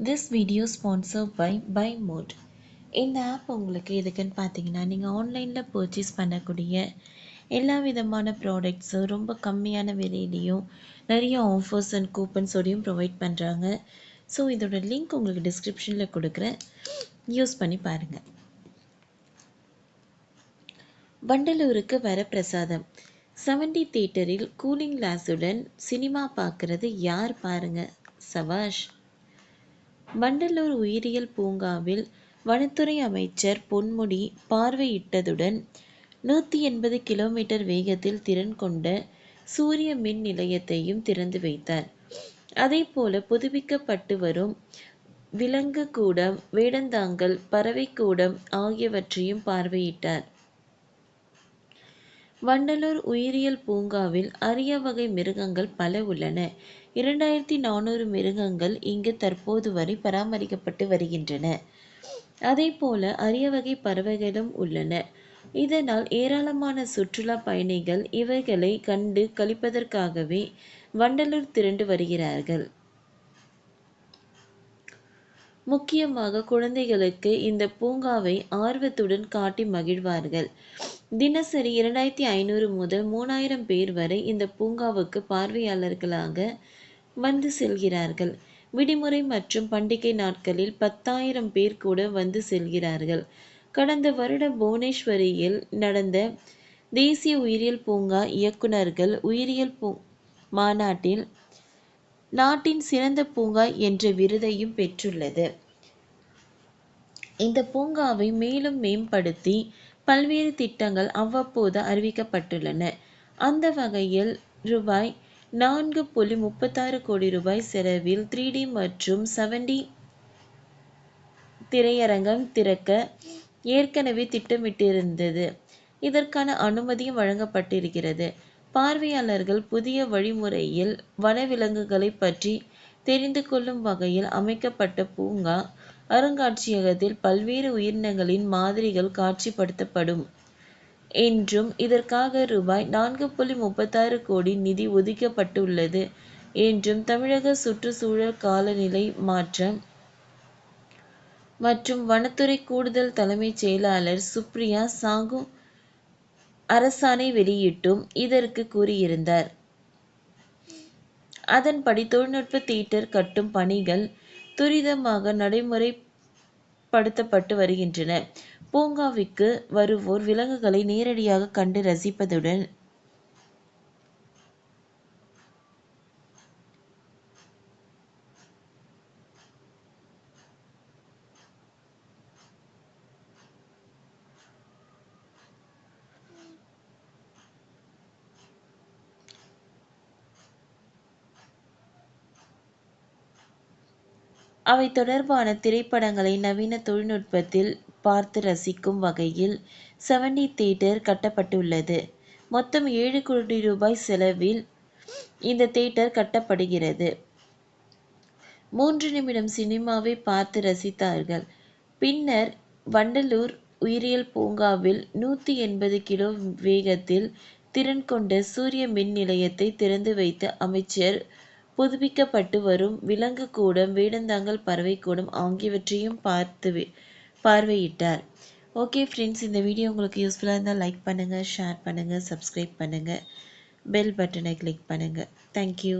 This video sponsor by by mode இந்த app உங்களுக்கு எதுக்குன்னு பார்த்தீங்கன்னா நீங்கள் ஆன்லைனில் பர்ச்சேஸ் பண்ணக்கூடிய எல்லா விதமான ப்ராடக்ட்ஸும் ரொம்ப கம்மியான விலையிலையும் நிறைய ஆஃபர்ஸ் அண்ட் கூப்பன்ஸோடையும் ப்ரொவைட் பண்ணுறாங்க ஸோ இதோட லிங்க் உங்களுக்கு டிஸ்கிரிப்ஷனில் கொடுக்குறேன். யூஸ் பண்ணி பாருங்கள் வண்டலூருக்கு வர பிரசாதம். செவன்டி தேட்டரில் கூலிங் கிளாஸுடன் சினிமா பார்க்குறது யார் பாருங்க? சவாஷ் வண்டலூர் உயிரியல் பூங்காவில் வனத்துறை அமைச்சர் பொன்முடி பார்வையிட்டதுடன் நூற்றி எண்பது கிலோமீட்டர் வேகத்தில் திறன் கொண்ட சூரிய மின் நிலையத்தையும் திறந்து வைத்தார். அதேபோல புதுப்பிக்கப்பட்டு வரும் விலங்கு கூடம் வேடந்தாங்கல் பறவை கூடம் ஆகியவற்றையும் பார்வையிட்டார். வண்டலூர் உயிரியல் பூங்காவில் அரிய வகை மிருகங்கள் பல உள்ளன. இரண்டாயிரத்தி நானூறு மிருகங்கள் இங்கு தற்போது வரை பராமரிக்கப்பட்டு வருகின்றன. அதேபோல அரிய வகை பறவைகளும் உள்ளன. இதனால் ஏராளமான சுற்றுலா பயணிகள் இவைகளை கண்டு கழிப்பதற்காகவே வண்டலூர் திரண்டு வருகிறார்கள். முக்கியமாக குழந்தைகளுக்கு இந்த பூங்காவை ஆர்வத்துடன் காட்டி மகிழ்வார்கள். தினசரி இரண்டாயிரத்தி ஐநூறு முதல் மூணாயிரம் பேர் வரை இந்த பூங்காவுக்கு பார்வையாளர்களாக வந்து செல்கிறார்கள். விடுமுறை மற்றும் பண்டிகை நாட்களில் பத்தாயிரம் பேர் கூட வந்து செல்கிறார்கள். கடந்த வருட புவனேஸ்வரியில் நடந்த தேசிய உயிரியல் பூங்கா இயக்குநர்கள் உயிரியல் பூ மாநாட்டில் நாட்டின் சிறந்த பூங்கா என்ற விருதையும் பெற்றுள்ளது. இந்த பூங்காவை மேலும் மேம்படுத்தி பல்வேறு திட்டங்கள் அவ்வப்போது அறிவிக்கப்பட்டுள்ளன. அந்த வகையில் ரூபாய் நான்கு புள்ளி முப்பத்தாறு கோடி ரூபாய் செலவில் த்ரீ டி மற்றும் செவன் டி திரையரங்கம் திறக்க ஏற்கனவே திட்டமிட்டிருந்தது. இதற்கான அனுமதியும் வழங்கப்பட்டிருக்கிறது. பார்வையாளர்கள் புதிய வழிமுறையில் வனவிலங்குகளை பற்றி தெரிந்து கொள்ளும் வகையில் அமைக்கப்பட்ட பூங்கா அருங்காட்சியகத்தில் பல்வேறு உயிரினங்களின் மாதிரிகள் காட்சிப்படுத்தப்படும். என்றும் இதற்காக ரூபாய் நான்கு புள்ளி முப்பத்தாறு கோடி நிதி ஒதுக்கப்பட்டுள்ளது என்றும் தமிழக சுற்றுச்சூழல் காலநிலை மாற்றம் மற்றும் வனத்துறை கூடுதல் தலைமைச் செயலாளர் சுப்ரியா சாகு அரசாணை வெளியிட்டும் இதற்கு கூறியிருந்தார். அதன்படி தொழில்நுட்ப தியேட்டர் கட்டும் பணிகள் துரிதமாக நடைமுறைப்படுத்தப்பட்டு வருகின்றன. பூங்காவிற்கு வருவோர் விலங்குகளை நேரடியாக கண்டு ரசிப்பதுடன் அவை தொடர்பான திரைப்படங்களை நவீன தொழில்நுட்பத்தில் பார்த்து ரசிக்கும் வகையில் செவன்டி தியேட்டர் கட்டப்பட்டுள்ளது. மொத்தம் ஏழு கோடி ரூபாய் செலவில் இந்த தியேட்டர் கட்டப்படுகிறது. மூன்று நிமிடம் சினிமாவை பார்த்து ரசித்தார்கள். பின்னர் வண்டலூர் உயிரியல் பூங்காவில் நூற்றி எண்பது கிலோ வேகத்தில் திறன் கொண்ட சூரிய மின் நிலையத்தை திறந்து வைத்த அமைச்சர் புதுப்பிக்கப்பட்டு வரும் விலங்கு கூடம் வேடந்தாங்கல் பறவை கூடம் ஆகியவற்றையும் பார்த்து பார்வையிட்டார். ஓகே ஃப்ரெண்ட்ஸ் இந்த வீடியோ உங்களுக்கு யூஸ்ஃபுல்லாக இருந்தால் லைக் பண்ணுங்கள் ஷேர் பண்ணுங்கள் சப்ஸ்கிரைப் பண்ணுங்கள் பெல் பட்டனை கிளிக் பண்ணுங்கள் தேங்க்யூ